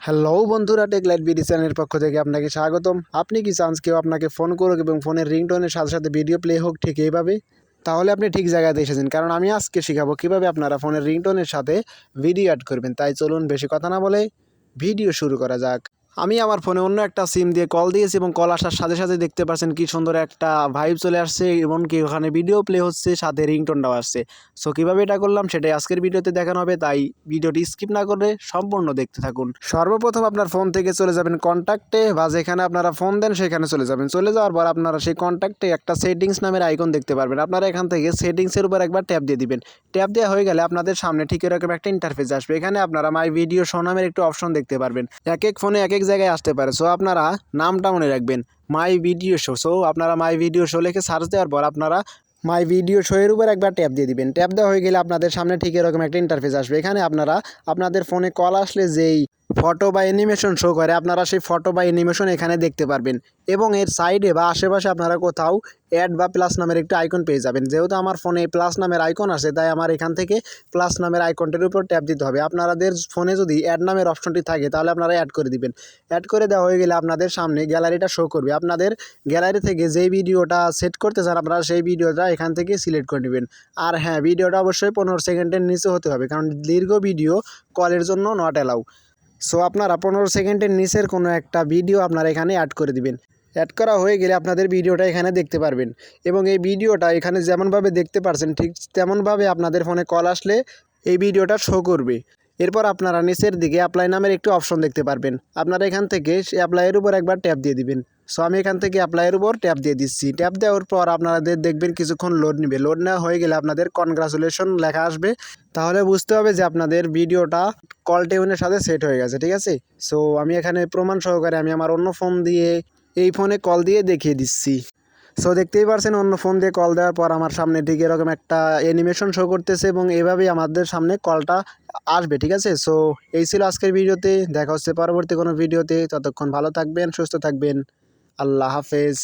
Hello বন্ধুরা take light BD চ্যানেলের পক্ষ থেকে আপনাকে স্বাগতম। আপনি কি চান্স কেউ আপনাকে ফোন করুক এবং ফোনের রিংটোনের সাথে সাথে ভিডিও প্লে হোক ঠিক এইভাবে? তাহলে আপনি ঠিক জায়গাতে এসেছেন কারণ আমি আজকে শেখাবো কীভাবে আপনারা ফোনের রিংটোনের সাথে ভিডিও অ্যাড করবেন। তাই চলুন বেশি কথা না বলে ভিডিও শুরু করা যাক। আমি আমার ফোনে অন্য একটা সিম দিয়ে কল দিয়েছি এবং কল আসার সাথে সাথে দেখতে পাচ্ছেন কি সুন্দর একটা ভাইব চলে আসছে এমনকি ওখানে ভিডিও প্লে হচ্ছে, সাথে রিংটোনটাও আসছে। সো কীভাবে এটা করলাম সেটাই আজকের ভিডিওতে দেখানো হবে, তাই ভিডিওটি স্কিপ না করে সম্পূর্ণ দেখতে থাকুন। সর্বপ্রথম আপনার ফোন থেকে চলে যাবেন কন্ট্যাক্টে বা যেখানে আপনারা ফোন দেন সেখানে চলে যাবেন। চলে যাওয়ার পর আপনারা সেই কন্ট্যাক্টে একটা সেটিংস নামের আইকন দেখতে পারবেন। আপনারা এখান থেকে সেটিংসের উপর একবার ট্যাপ দিয়ে দিবেন। ট্যাপ দেওয়া হয়ে গেলে আপনাদের সামনে ঠিক এরকম একটা ইন্টারফেস আসবে। এখানে আপনারা মাই ভিডিও শো নামের একটু অপশন দেখতে পারবেন। এক এক ফোনে এক এক জায়গায় আসতে পারে। সো আপনারা নামটা মনে রাখবেন। মাই ভিডিও শো সো আপনারা মাই ভিডিও শো লিখে সার্চ দেওয়ার পর আপনারা মাই ভিডিও শো এর উপর একবার ট্যাপ দিয়ে দিবেন। ট্যাপ দেওয়া হয়ে গেলে আপনাদের সামনে ঠিক এরকম একটা ইন্টারফেস আসবে। এখানে আপনারা আপনাদের ফোনে কল আসলে যেই ফটো বা অ্যানিমেশন শো করে, আপনারা সেই ফটো বা অ্যানিমেশন এখানে দেখতে পারবেন। এবং এর সাইডে বা আশেপাশে আপনারা কোথাও অ্যাড বা প্লাস নামের একটি আইকন পেয়ে যাবেন। যেহেতু আমার ফোনে প্লাস নামের আইকন আছে তাই আমার এখান থেকে প্লাস নামের আইকনটির উপর ট্যাপ দিতে হবে। আপনাদের ফোনে যদি অ্যাড নামের অপশনটি থাকে, তাহলে আপনারা অ্যাড করে দিবেন। অ্যাড করে দেওয়া হয়ে গেলে আপনাদের সামনে গ্যালারিটা শো করবে। আপনাদের গ্যালারি থেকে যেই ভিডিওটা সেট করতে চান, আপনারা সেই ভিডিওটা এখান থেকে সিলেক্ট করে নেবেন। আর হ্যাঁ ভিডিওটা অবশ্যই পনেরো সেকেন্ডের নিচে হতে হবে, কারণ দীর্ঘ ভিডিও কলের জন্য নট অ্যালাউ সো আপনারা পনেরো সেকেন্ডের নিচের কোনো একটা ভিডিও আপনারা এখানে অ্যাড করে দিবেন। অ্যাড করা হয়ে গেলে আপনাদের ভিডিওটা এখানে দেখতে পারবেন। এবং এই ভিডিওটা এখানে যেমনভাবে দেখতে পারছেন, ঠিক তেমনভাবে আপনাদের ফোনে কল আসলে এই ভিডিওটা শো করবে। এরপর আপনারা নিচের দিকে অ্যাপ্লাই নামের একটি অপশন দেখতে পারবেন। আপনারা এখান থেকে অ্যাপ্লাইয়ের উপর একবার ট্যাপ দিয়ে দিবেন। সো আমি এখান থেকে অ্যাপ্লাইয়ের উপর ট্যাপ দিয়ে দিচ্ছি। ট্যাপ দেওয়ার পর আপনাদের দেখবেন কিছুক্ষণ লোড নেবে। লোড নেওয়া হয়ে গেলে আপনাদের কনগ্রাচুলেশন লেখা আসবে। তাহলে বুঝতে হবে যে আপনাদের ভিডিওটা কল টেউনের সাথে সেট হয়ে গেছে, ঠিক আছে? সো আমি এখানে প্রমাণ সহকারে আমি আমার অন্য ফোন দিয়ে এই ফোনে কল দিয়ে দেখিয়ে দিচ্ছি। সো দেখতেই পারছেন, অন্য ফোন দিয়ে কল দেওয়ার পর আমার সামনে ঠিক এরকম একটা অ্যানিমেশন শো করতেছে এবং এভাবেই আমাদের সামনে কলটা আসবে, ঠিক আছে? সো এই ছিল আজকের ভিডিওতে, দেখা হচ্ছে পরবর্তী কোনো ভিডিওতে। ততক্ষণ ভালো থাকবেন, সুস্থ থাকবেন। আল্লাহ হাফেজ।